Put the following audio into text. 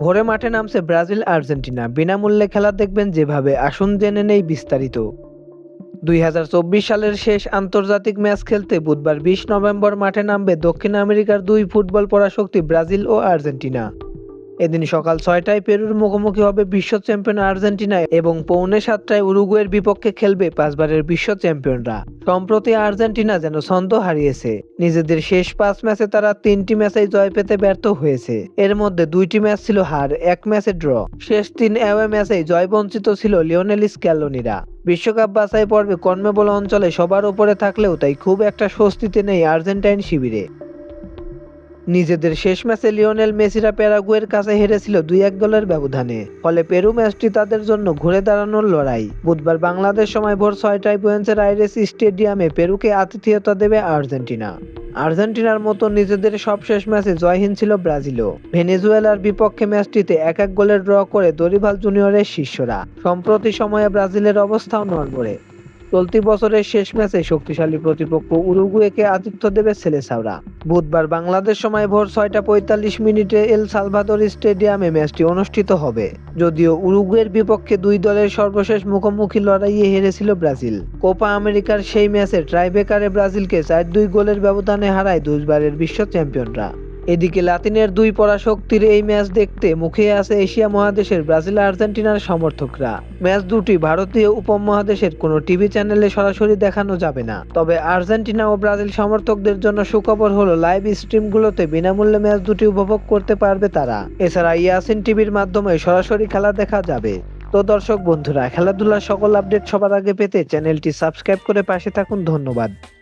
ভোরে মাঠে নামছে ব্রাজিল, আর্জেন্টিনা। বিনামূল্যে খেলা দেখবেন যেভাবে, আসুন জেনে নেই বিস্তারিত। দুই হাজার চব্বিশ সালের শেষ আন্তর্জাতিক ম্যাচ খেলতে বুধবার বিশ নভেম্বর মাঠে নামবে দক্ষিণ আমেরিকার দুই ফুটবল পরাশক্তি ব্রাজিল ও আর্জেন্টিনা। এদিন সকাল ছয়টায় পেরুর মুখোমুখি হবে বিশ্ব চ্যাম্পিয়ন আর্জেন্টিনা এবং পৌনে সাতটায় উরুগুয়ের বিপক্ষে খেলবে পাঁচবারের বিশ্ব চ্যাম্পিয়নরা। সম্প্রতি আর্জেন্টিনা যেন ছন্দ হারিয়েছে। নিজেদের শেষ পাঁচ ম্যাচে তারা তিনটি ম্যাচেই জয় পেতে ব্যর্থ হয়েছে। এর মধ্যে দুইটি ম্যাচ ছিল হার, এক ম্যাচে ড্র। শেষ তিন অ্যাওয়ে ম্যাচেই জয় বঞ্চিত ছিল লিওনেল স্ক্যালোনিরা। বিশ্বকাপ বাছাই পর্বে কর্মেবল অঞ্চলে সবার উপরে থাকলেও তাই খুব একটা স্বস্তিতে নেই আর্জেন্টাইন শিবিরে। নিজেদের শেষ ম্যাচে লিওনেল মেসিরা প্যারাগুয়ের কাছে হেরেছিল দুই এক গোলের ব্যবধানে। ফলে পেরু ম্যাচটি তাদের জন্য ঘুরে দাঁড়ানোর লড়াই। বুধবার বাংলাদেশ সময় ভোর ছয়টায় বুয়েন্সের আইরেস স্টেডিয়ামে পেরুকে আতিথেয়তা দেবে আর্জেন্টিনা। আর্জেন্টিনার মতো নিজেদের সবশেষ ম্যাচে জয়হীন ছিল ব্রাজিলও। ভেনেজুয়েলার বিপক্ষে ম্যাচটিতে এক এক গোলের ড্র করে দরিভাল জুনিয়রের শিষ্যরা। সম্প্রতি সময়ে ব্রাজিলের অবস্থাও নড়বড়ে। চলতি বছরের শেষ ম্যাচে শক্তিশালী প্রতিপক্ষ উরুগুয়েকে আতিথ্য দেবে সেলেসাওরা। বুধবার বাংলাদেশ সময় ভোর ছয়টা পঁয়তাল্লিশ মিনিটে এল সালভাদর স্টেডিয়ামে ম্যাচটি অনুষ্ঠিত হবে। যদিও উরুগুয়ের বিপক্ষে দুই দলের সর্বশেষ মুখোমুখি লড়াইয়ে হেরেছিল ব্রাজিল। কোপা আমেরিকার সেই ম্যাচে ট্রাইবেকারে ব্রাজিলকে চার দুই গোলের ব্যবধানে হারায় দুইবারের বিশ্ব চ্যাম্পিয়নরা। এদিকে লাতিনের দুই পরাশক্তির এই ম্যাচ দেখতে মুখে আছে এশিয়া মহাদেশের ব্রাজিল, আর্জেন্টিনার সমর্থকরা। ম্যাচ দুটি ভারতীয় উপমহাদেশের কোনো টিভি চ্যানেলে সরাসরি দেখানো যাবে না। তবে আর্জেন্টিনা ও ব্রাজিল সমর্থকদের জন্য সুখবর হলো, লাইভ স্ট্রিমগুলোতে বিনামূল্যে ম্যাচ দুটি উপভোগ করতে পারবে তারা। এছাড়া ইয়াসিন টিভির মাধ্যমে সরাসরি খেলা দেখা যাবে। তো দর্শক বন্ধুরা, খেলাধুলার সকল আপডেট সবার আগে পেতে চ্যানেলটি সাবস্ক্রাইব করে পাশে থাকুন। ধন্যবাদ।